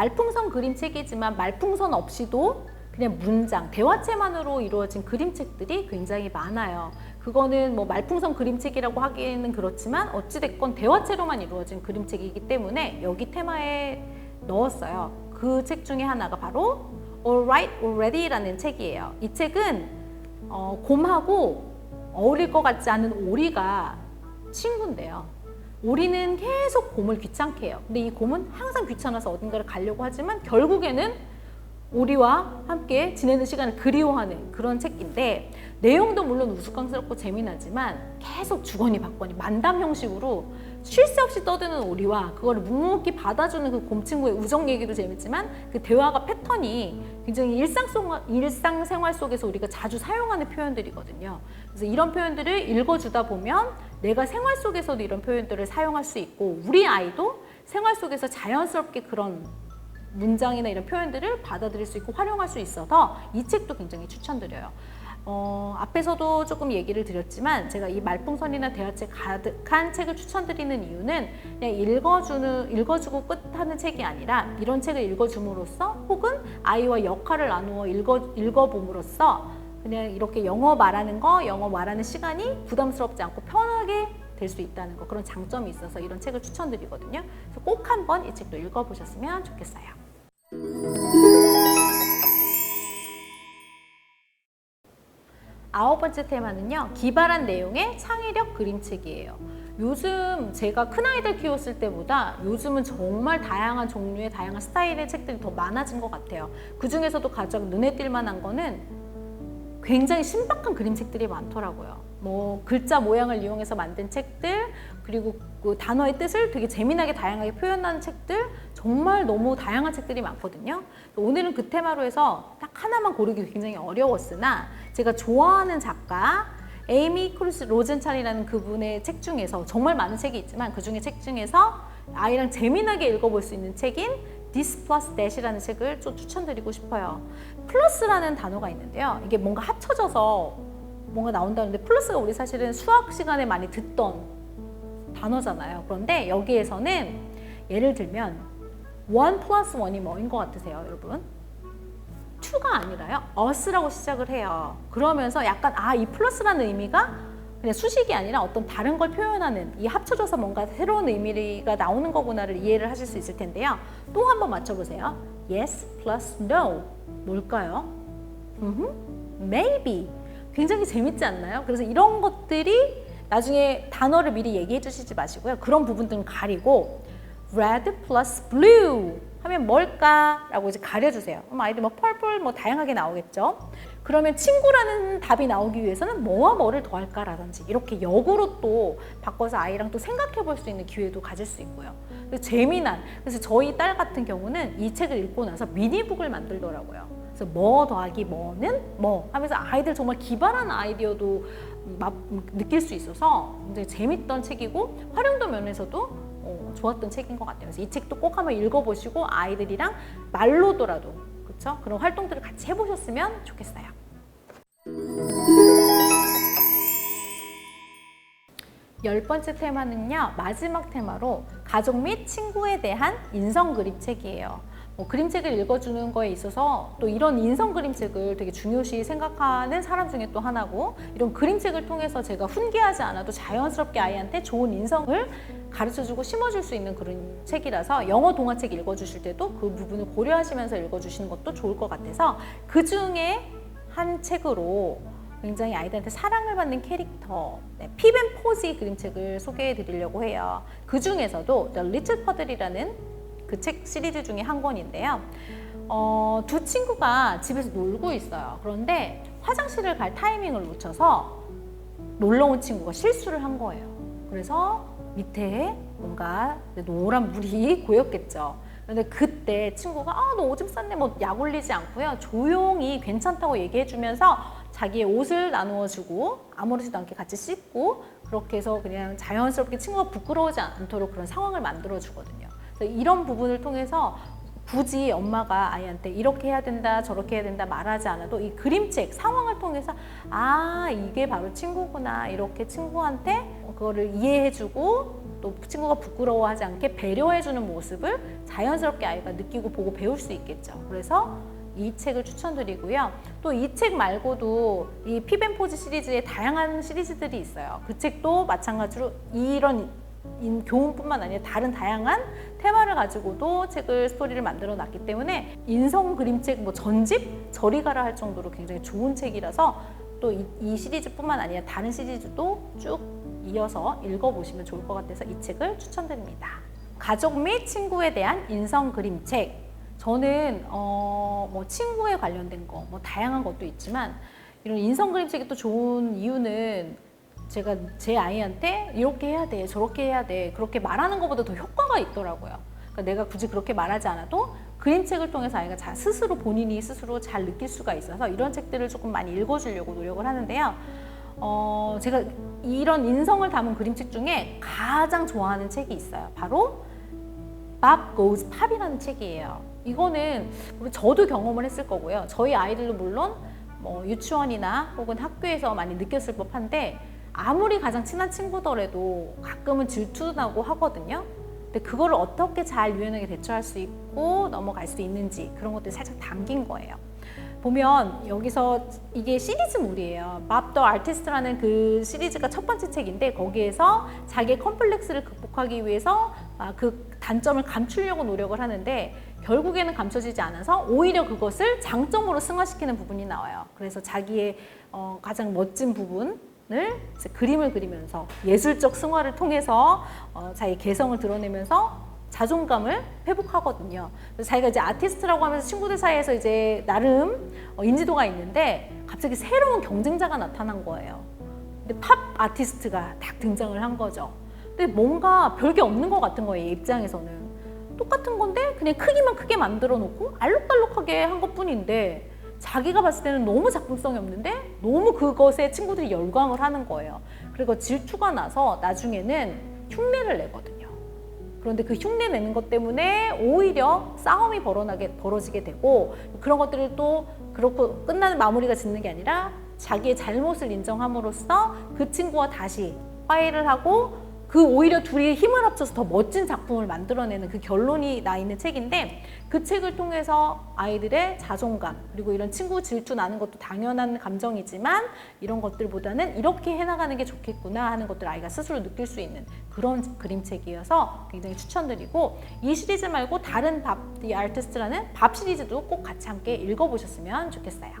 말풍선 그림책이지만 말풍선 없이도 그냥 문장, 대화체만으로 이루어진 그림책들이 굉장히 많아요. 그거는 뭐 말풍선 그림책이라고 하기에는 그렇지만 어찌됐건 대화체로만 이루어진 그림책이기 때문에 여기 테마에 넣었어요. 그 책 중에 하나가 바로 Alright Already라는 책이에요. 이 책은 어, 곰하고 어울릴 것 같지 않은 오리가 친구인데요. 오리는 계속 곰을 귀찮게 해요. 근데 이 곰은 항상 귀찮아서 어딘가를 가려고 하지만 결국에는 오리와 함께 지내는 시간을 그리워하는 그런 책인데 내용도 물론 우스꽝스럽고 재미나지만 계속 주거니 받거니 만담 형식으로 쉴 새 없이 떠드는 오리와 그거를 묵묵히 받아주는 그 곰친구의 우정 얘기도 재밌지만 그 대화가 패턴이 굉장히 일상 속, 일상생활 속에서 우리가 자주 사용하는 표현들이거든요. 그래서 이런 표현들을 읽어주다 보면 내가 생활 속에서도 이런 표현들을 사용할 수 있고 우리 아이도 생활 속에서 자연스럽게 그런 문장이나 이런 표현들을 받아들일 수 있고 활용할 수 있어서 이 책도 굉장히 추천드려요. 어, 앞에서도 조금 얘기를 드렸지만 제가 이 말풍선이나 대화책 가득한 책을 추천드리는 이유는 그냥 읽어주는 읽어주고 끝하는 책이 아니라 이런 책을 읽어줌으로써 혹은 아이와 역할을 나누어 읽어 읽어봄으로써 그냥 이렇게 영어 말하는 거, 영어 말하는 시간이 부담스럽지 않고 편하게 될 수 있다는 거 그런 장점이 있어서 이런 책을 추천드리거든요. 그래서 꼭 한번 이 책도 읽어보셨으면 좋겠어요. 아홉 번째 테마는요. 기발한 내용의 창의력 그림책이에요. 요즘 제가 큰아이들 키웠을 때보다 요즘은 정말 다양한 종류의 다양한 스타일의 책들이 더 많아진 것 같아요. 그 중에서도 가장 눈에 띌 만한 거는 굉장히 신박한 그림책들이 많더라고요. 뭐 글자 모양을 이용해서 만든 책들 그리고 그 단어의 뜻을 되게 재미나게 다양하게 표현하는 책들 정말 너무 다양한 책들이 많거든요. 오늘은 그 테마로 해서 딱 하나만 고르기 굉장히 어려웠으나 제가 좋아하는 작가 에이미 크루스 로젠찰이라는 그분의 책 중에서 정말 많은 책이 있지만 그 중에 책 중에서 아이랑 재미나게 읽어볼 수 있는 책인 This Plus That이라는 책을 좀 추천드리고 싶어요. 플러스라는 단어가 있는데요. 이게 뭔가 합쳐져서 뭔가 나온다는데 플러스가 우리 사실은 수학 시간에 많이 듣던 단어잖아요. 그런데 여기에서는 예를 들면 원 플러스 원이 뭐인 것 같으세요, 여러분? 2가 아니라요. us라고 시작을 해요. 그러면서 약간 아, 이 플러스라는 의미가 그냥 수식이 아니라 어떤 다른 걸 표현하는 이 합쳐져서 뭔가 새로운 의미가 나오는 거구나를 이해를 하실 수 있을 텐데요. 또 한번 맞춰보세요. Yes plus no. 뭘까요? 음흠, maybe. 굉장히 재밌지 않나요? 그래서 이런 것들이 나중에 단어를 미리 얘기해 주시지 마시고요. 그런 부분들은 가리고 red plus blue 하면 뭘까라고 이제 가려주세요. 그럼 아이들 뭐 purple 뭐 다양하게 나오겠죠. 그러면 친구라는 답이 나오기 위해서는 뭐와 뭐를 더할까라든지 이렇게 역으로 또 바꿔서 아이랑 또 생각해 볼 수 있는 기회도 가질 수 있고요. 그래서 재미난 그래서 저희 딸 같은 경우는 이 책을 읽고 나서 미니북을 만들더라고요. 그래서 뭐 더하기 뭐는 뭐 하면서 아이들 정말 기발한 아이디어도 막 느낄 수 있어서 굉장히 재밌던 책이고 활용도 면에서도 어, 좋았던 책인 것 같아요. 그래서 이 책도 꼭 한번 읽어보시고 아이들이랑 말로더라도 그렇죠? 그런 활동들을 같이 해보셨으면 좋겠어요. 열 번째 테마는요 마지막 테마로 가족 및 친구에 대한 인성 그림책이에요. 뭐 그림책을 읽어주는 거에 있어서 또 이런 인성 그림책을 되게 중요시 생각하는 사람 중에 또 하나고 이런 그림책을 통해서 제가 훈계하지 않아도 자연스럽게 아이한테 좋은 인성을 가르쳐주고 심어줄 수 있는 그런 책이라서 영어 동화책 읽어주실 때도 그 부분을 고려하시면서 읽어주시는 것도 좋을 것 같아서 그 중에 한 책으로 굉장히 아이들한테 사랑을 받는 캐릭터 네, 핍앤포지 그림책을 소개해 드리려고 해요. 그 중에서도 The Little Puddle이라는 그 책 시리즈 중에 한 권인데요. 어, 두 친구가 집에서 놀고 있어요. 그런데 화장실을 갈 타이밍을 놓쳐서 놀러 온 친구가 실수를 한 거예요. 그래서 밑에 뭔가 노란 물이 고였겠죠. 그런데 그때 친구가 아, 너 오줌 쌌네. 뭐 약 올리지 않고요. 조용히 괜찮다고 얘기해 주면서 자기의 옷을 나누어 주고 아무렇지도 않게 같이 씻고 그렇게 해서 그냥 자연스럽게 친구가 부끄러우지 않도록 그런 상황을 만들어 주거든요. 이런 부분을 통해서 굳이 엄마가 아이한테 이렇게 해야 된다 저렇게 해야 된다 말하지 않아도 이 그림책 상황을 통해서 아 이게 바로 친구구나 이렇게 친구한테 그거를 이해해주고 또 친구가 부끄러워하지 않게 배려해주는 모습을 자연스럽게 아이가 느끼고 보고 배울 수 있겠죠. 그래서 이 책을 추천드리고요. 또 이 책 말고도 이 피벤포즈 시리즈의 다양한 시리즈들이 있어요. 그 책도 마찬가지로 이런 인- 교훈뿐만 아니라 다른 다양한 테마를 가지고도 책을 스토리를 만들어 놨기 때문에 인성 그림책 뭐 전집 저리 가라 할 정도로 굉장히 좋은 책이라서 또 이 시리즈뿐만 아니라 다른 시리즈도 쭉 이어서 읽어보시면 좋을 것 같아서 이 책을 추천드립니다. 가족 및 친구에 대한 인성 그림책. 저는 어, 뭐 친구에 관련된 거, 뭐 다양한 것도 있지만 이런 인성 그림책이 또 좋은 이유는 제가 제 아이한테 이렇게 해야 돼, 저렇게 해야 돼, 그렇게 말하는 것보다 더 효과가 있더라고요. 그러니까 내가 굳이 그렇게 말하지 않아도 그림책을 통해서 아이가 자, 스스로 본인이 스스로 잘 느낄 수가 있어서 이런 책들을 조금 많이 읽어주려고 노력을 하는데요. 어, 제가 이런 인성을 담은 그림책 중에 가장 좋아하는 책이 있어요. 바로 Bob Goes Pop이라는 책이에요. 이거는 저도 경험을 했을 거고요. 저희 아이들도 물론 뭐 유치원이나 혹은 학교에서 많이 느꼈을 법한데 아무리 가장 친한 친구더라도 가끔은 질투도 나고 하거든요. 근데 그거를 어떻게 잘 유연하게 대처할 수 있고 넘어갈 수 있는지 그런 것들이 살짝 담긴 거예요. 보면 여기서 이게 시리즈물이에요. 밥더 아티스트라는 그 시리즈가 첫 번째 책인데 거기에서 자기의 컴플렉스를 극복하기 위해서 아, 그 단점을 감추려고 노력을 하는데 결국에는 감춰지지 않아서 오히려 그것을 장점으로 승화시키는 부분이 나와요. 그래서 자기의 어, 가장 멋진 부분 을 이제 그림을 그리면서 예술적 승화를 통해서 어, 자기 개성을 드러내면서 자존감을 회복하거든요. 그래서 자기가 이제 아티스트라고 하면서 친구들 사이에서 이제 나름 어, 인지도가 있는데 갑자기 새로운 경쟁자가 나타난 거예요. 근데 팝 아티스트가 딱 등장을 한 거죠. 근데 뭔가 별게 없는 것 같은 거예요, 얘 입장에서는. 똑같은 건데 그냥 크기만 크게 만들어 놓고 알록달록하게 한 것 뿐인데 자기가 봤을 때는 너무 작품성이 없는데 너무 그것에 친구들이 열광을 하는 거예요. 그리고 질투가 나서 나중에는 흉내를 내거든요. 그런데 그 흉내 내는 것 때문에 오히려 싸움이 벌어나게 벌어지게 되고 그런 것들을 또 그렇고 끝나는 마무리가 짓는 게 아니라 자기의 잘못을 인정함으로써 그 친구와 다시 화해를 하고 그 오히려 둘이 힘을 합쳐서 더 멋진 작품을 만들어내는 그 결론이 나 있는 책인데 그 책을 통해서 아이들의 자존감 그리고 이런 친구 질투 나는 것도 당연한 감정이지만 이런 것들보다는 이렇게 해나가는 게 좋겠구나 하는 것들 아이가 스스로 느낄 수 있는 그런 그림책이어서 굉장히 추천드리고 이 시리즈 말고 다른 밥, 이 아티스트라는 밥 시리즈도 꼭 같이 함께 읽어보셨으면 좋겠어요.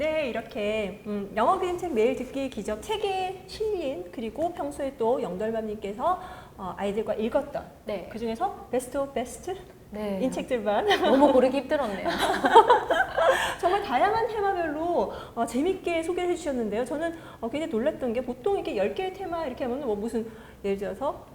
네, 이렇게 음, 영어 그림책 매일 듣기 기적 책에 실린 그리고 평소에 또 영덜맘님께서 어, 아이들과 읽었던 네. 그 중에서 베스트 오브 베스트 네. 인 책들만 너무 고르기 힘들었네요. 정말 다양한 테마별로 어, 재밌게 소개를 해주셨는데요. 저는 어, 굉장히 놀랐던 게 보통 이렇게 10개의 테마 이렇게 하면 뭐 무슨 예를 들어서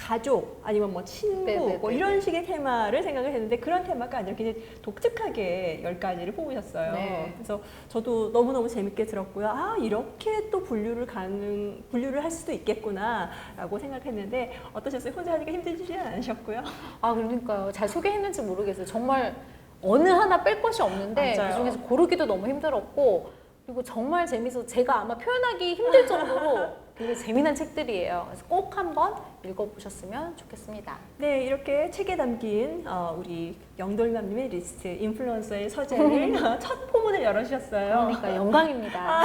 가족 아니면 뭐 친구 네네네네. 뭐 이런 식의 테마를 생각을 했는데 그런 테마가 아니라 굉장히 독특하게 10가지를 뽑으셨어요. 네. 그래서 저도 너무너무 재밌게 들었고요. 아, 이렇게 또 분류를 가능, 분류를 할 수도 있겠구나라고 생각했는데 어떠셨어요? 혼자 하니까 힘들지 않으셨고요? 아 그러니까요. 잘 소개했는지 모르겠어요. 정말 어느 하나 뺄 것이 없는데 맞아요. 그 중에서 고르기도 너무 힘들었고 그리고 정말 재밌어서 제가 아마 표현하기 힘들 정도로 되게 재미난 책들이에요. 그래서 꼭 한번 읽어보셨으면 좋겠습니다. 네, 이렇게 책에 담긴 어, 우리 영돌맘님의 리스트 인플루언서의 서재를 첫 포문을 열어주셨어요. 그러니까 영광입니다.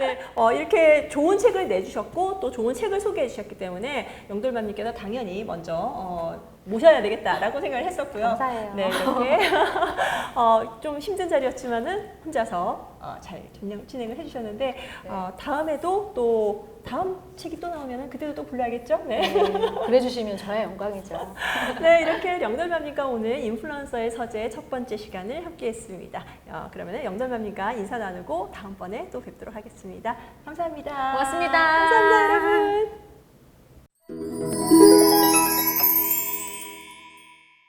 네, 어, 이렇게 좋은 책을 내주셨고 또 좋은 책을 소개해 주셨기 때문에 영돌맘님께서 당연히 먼저 어, 모셔야 되겠다라고 생각을 했었고요. 감사해요. 네, 이렇게 어, 좀 힘든 자리였지만은 혼자서 어, 잘 진행, 진행을 해주셨는데 네. 어, 다음에도 또 다음 책이 또 나오면은 그때도 또 불러야겠죠? 네. 네, 그래 주시면 저의 영광이죠. 네, 이렇게 영돌맘님과 오늘 인플루언서의 서재 첫 번째 시간을 함께했습니다. 어, 그러면 영돌맘님과 인사 나누고 다음번에 또 뵙도록 하겠습니다. 감사합니다. 고맙습니다. 감사합니다, 여러분.